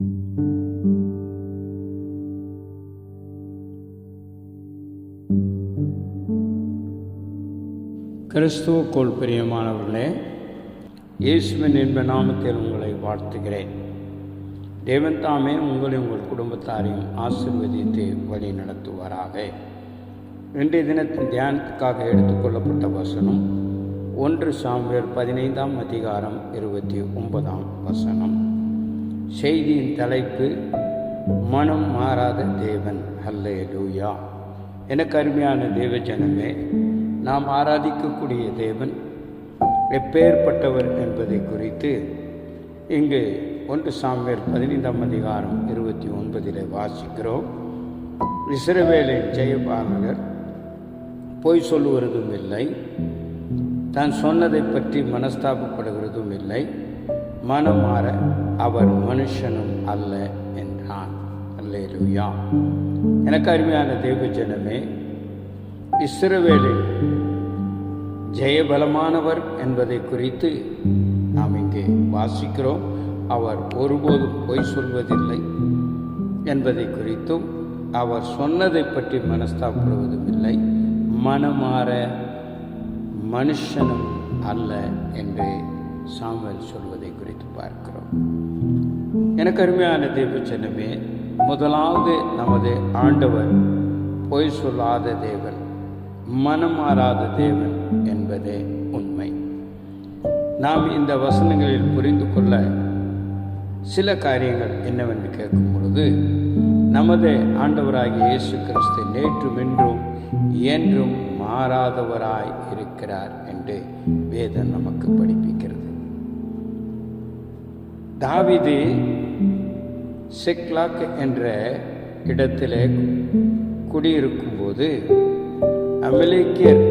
கிறிஸ்துவுக்குள் பிரியமானவர்களே இயேசுவின் என்ப நாமத்தில் உங்களை வாழ்த்துகிறேன். தேவன் தாமே உங்களை உங்கள் குடும்பத்தாரையும் ஆசிர்வதித்து வழி நடத்துவாராக. இன்றைய தினத்தின் தியானத்துக்காக எடுத்துக்கொள்ளப்பட்ட வசனம் ஒன்று சாமுவேல் பதினைந்தாம் அதிகாரம் இருபத்தி ஒன்பதாம் வசனம். செய்தியின் தலைப்பு மனம் மாறாத தேவன். அல்லே லூயா எனக்கு அருமையான தேவ ஜனமே நாம் ஆராதிக்கக்கூடிய தேவன் எப்பேற்பட்டவர் என்பதை குறித்து இங்கு ஒன்று சாமியர் பதினைந்தாம் அதிகாரம் இருபத்தி ஒன்பதில் வாசிக்கிறோம். இஸ்ரவேலின் ஜெயபாலகர் பொய் சொல்லுவதும் இல்லை தான் சொன்னதை பற்றி மனஸ்தாபப்படுகிறதும் இல்லை மனம் மாற அவர் மனுஷனும் அல்ல என்றான். அல்லேலூயா. எனக்கு அருமையான தேவ ஜனமே இஸ்ரவேலில் ஜெயபலமானவர் என்பதை குறித்து நாம் இங்கே வாசிக்கிறோம். அவர் ஒருபோதும் பொய் சொல்வதில்லை என்பதை குறித்தும் அவர் சொன்னதை பற்றி மனஸ்தாப்படுவதும் இல்லை. மனமாற மனுஷனும் அல்ல என்று சாமுவேல் சொல்வதை குறித்து பார்க்கிறோம். எனக்கு அருமையான தேவச்சனமே முதலாவது நமது ஆண்டவர் பொய் சொல்லாத தேவன் மனம் மாறாத தேவன் என்பதே உண்மை. நாம் இந்த வசனங்களில் புரிந்து கொள்ள சில காரியங்கள் என்னவென்று கேட்கும் பொழுது நமது ஆண்டவராகிய இயேசு கிறிஸ்து நேற்றும் இன்றும் என்றும் மாறாதவராய் இருக்கிறார் என்று வேதம் நமக்கு படிப்பிக்கிறது. தாவிது செக்லாக் என்ற இடத்திலே குடியிருக்கும்போது அமலேக்கியர்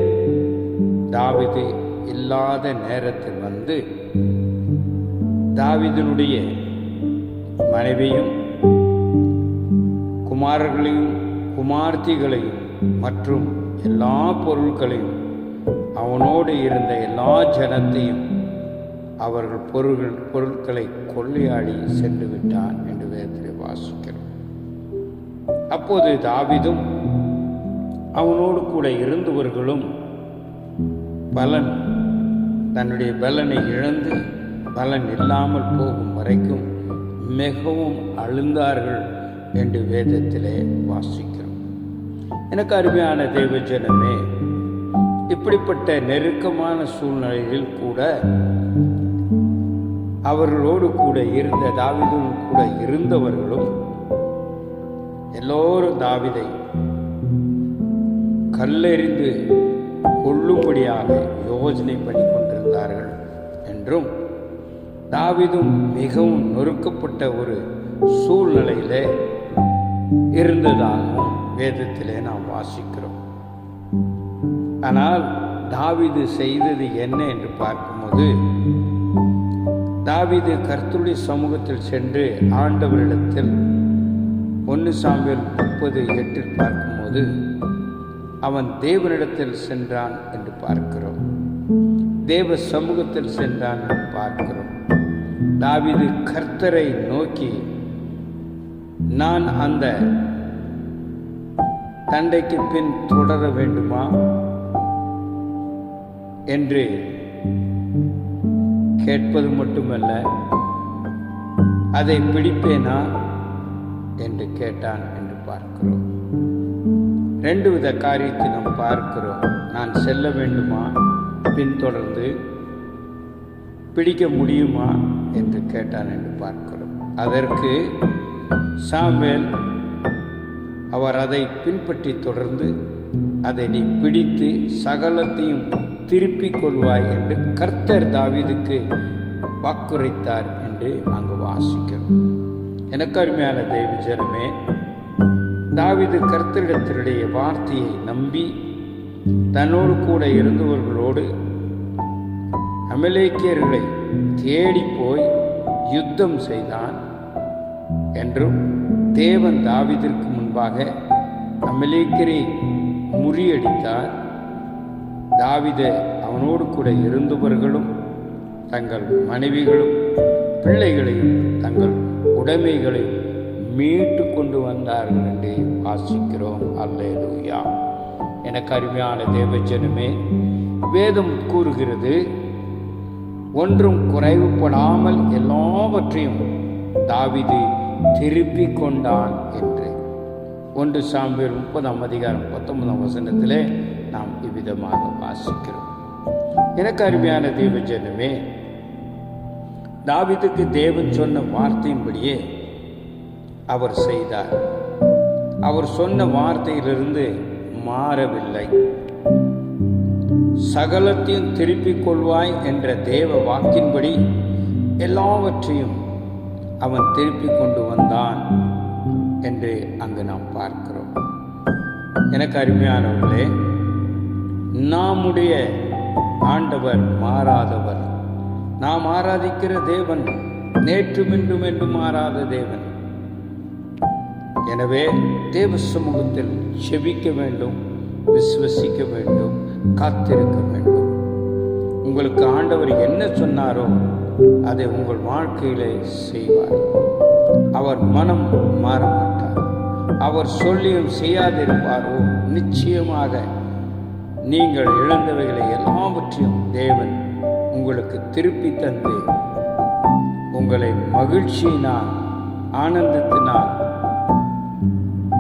தாவிது இல்லாத நேரத்தில் வந்து தாவிதனுடைய மனைவியும் குமாரர்களையும் குமார்த்திகளையும் மற்றும் எல்லா பொருட்களையும் அவனோடு இருந்த எல்லா ஜனத்தையும் அவர்கள் பொருள்கள் பொருட்களை கொள்ளையாடி சென்று விட்டான் என்று வேதத்திலே வாசிக்கிறோம். அப்போது தாவிதும் அவனோடு கூட இருந்தவர்களும் பலன் தன்னுடைய பலனை இழந்து பலன் இல்லாமல் போகும் வரைக்கும் மிகவும் அழுந்தார்கள் என்று வேதத்திலே வாசிக்கிறோம். எனக்கு அருமையான தேவஜனமே இப்படிப்பட்ட நெருக்கமான சூழ்நிலையில் கூட அவர்களோடு கூட இருந்த தாவிதும் கூட இருந்தவர்களும் எல்லோரும் தாவிதை கல்லெறிந்து கொள்ளும்படியாக யோஜனை பண்ணி கொண்டிருந்தார்கள் என்றும் தாவிதும் மிகவும் நொறுக்கப்பட்ட ஒரு சூழ்நிலையிலே இருந்ததாகவும் வேதத்திலே நாம் வாசிக்கிறோம். ஆனால் தாவிது செய்தது என்ன என்று பார்க்கும்போது தாவிது கர்த்துடைய சமூகத்தில் சென்று ஆண்டவரிடத்தில் ஒன்று சாம்பியல் முப்பது எட்டில் பார்க்கும்போது அவன் தேவனிடத்தில் சென்றான் என்று பார்க்கிறோம். தேவ சமூகத்தில் சென்றான் என்று பார்க்கிறோம். தாவிது கர்த்தரை நோக்கி நான் அந்த தண்டைக்கு பின் தொடர வேண்டுமா? என்று கேட்பது மட்டுமல்ல அதை பிடிப்பேனா? என்று கேட்டான் என்று பார்க்கிறோம். ரெண்டு வித காரியத்தை நாம் பார்க்கிறோம். நான் செல்ல வேண்டுமா? பின்தொடர்ந்து பிடிக்க முடியுமா? என்று கேட்டான் என்று பார்க்கிறோம். அதற்கு சாமுவேல் அவர் அதை பின்பற்றி தொடர்ந்து அதை நீ பிடித்து சகலத்தையும் திருப்பிக் கொள்வாய் என்று கர்த்தர் தாவிதுக்கு வாக்குரைத்தார் என்று நாங்கள் வாசிக்கிறோம். எனக்கு அருமையான தெய்வ ஜனமே தாவிது கர்த்தரிடத்தினுடைய வார்த்தையை நம்பி தன்னோடு கூட இருந்தவர்களோடு அமலேக்கியர்களை தேடி போய் யுத்தம் செய்தான் என்றும் தேவன் தாவிதிற்கு முன்பாக அமலேக்கியரை முறியடித்தார் தாவித அவனோடு கூட இருந்தவர்களும் தங்கள் மனைவிகளும் பிள்ளைகளையும் தங்கள் உடைமைகளை மீட்டு கொண்டு வந்தார்கள் என்று வாசிக்கிறோம். அல்லேலூயா. எனக்கு அருமையான தேவஜனமே வேதம் கூறுகிறது ஒன்றும் குறைவுபடாமல் எல்லாவற்றையும் தாவிது திருப்பி கொண்டான் என்று. ஒன்று சாம்பியர் முப்பதாம் அதிகாரம் பத்தொன்பதாம் வசனத்திலே நாம் இவ்விதமாக வாசிக்கிறோம். எனக்கு அருமையான தேவஜனமே தாவிதுக்கு தேவன் சொன்ன வார்த்தையின்படியே அவர் செய்தார். அவர் சொன்ன வார்த்தையிலிருந்து மாறவில்லை. சகலத்தையும் திருப்பிக் கொள்வாய் என்ற தேவ வாக்கின்படி எல்லாவற்றையும் அவன் திருப்பிக் கொண்டு வந்தான் என்று அங்கு நாம் பார்க்கிறோம். எனக்கு அருமையானவர்களே நாமுடைய ஆண்டவர் மாறாதவர். நாம் ஆராதிக்கிற தேவன் நேற்று இன்றும் என்றும் மாறாத தேவன். எனவே தேவ சமூகத்தில் செபிக்க வேண்டும் விசுவசிக்க வேண்டும் காத்திருக்க வேண்டும். உங்களுக்கு ஆண்டவர் என்ன சொன்னாரோ அதை உங்கள் வாழ்க்கையிலே செய்வார். அவர் மனம் மாற மாட்டார். அவர் சொல்லியும் செய்யாதிருப்பாரோ நிச்சயமாக நீங்கள் இழந்தவைகளை எல்லாவற்றையும் தேவன் உங்களுக்கு திருப்பி தந்து உங்களை மகிழ்ச்சியினால் ஆனந்தத்தினால்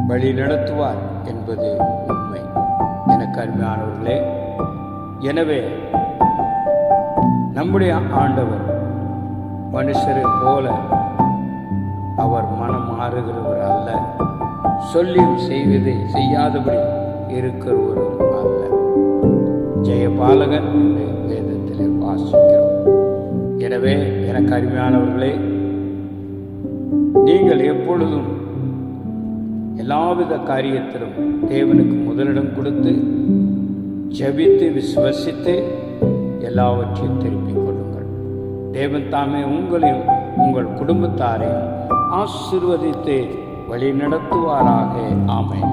வழி நடத்துவார் என்பது உண்மை. எனக்கு அருமையானவர்களே எனவே நம்முடைய ஆண்டவர் மனுஷரை போல அவர் மனம் மாறுகிறவர் அல்ல. சொல்லியும் செய்வதை செய்யாதபடி இருக்கிறவரும் ஜெயபாலகன் என்று வேதத்திலே வாசிக்கிறோம். எனவே எனக்கு அருமையானவர்களே நீங்கள் எப்பொழுதும் எல்லாவித காரியத்திலும் தேவனுக்கு முதலிடம் கொடுத்து ஜபித்து விசுவசித்து எல்லாவற்றையும் திருப்பிக் கொள்ளுங்கள். தேவன் தாமே உங்களையும் உங்கள் குடும்பத்தாரையும் ஆசிர்வதித்து வழி நடத்துவாராக ஆமென்.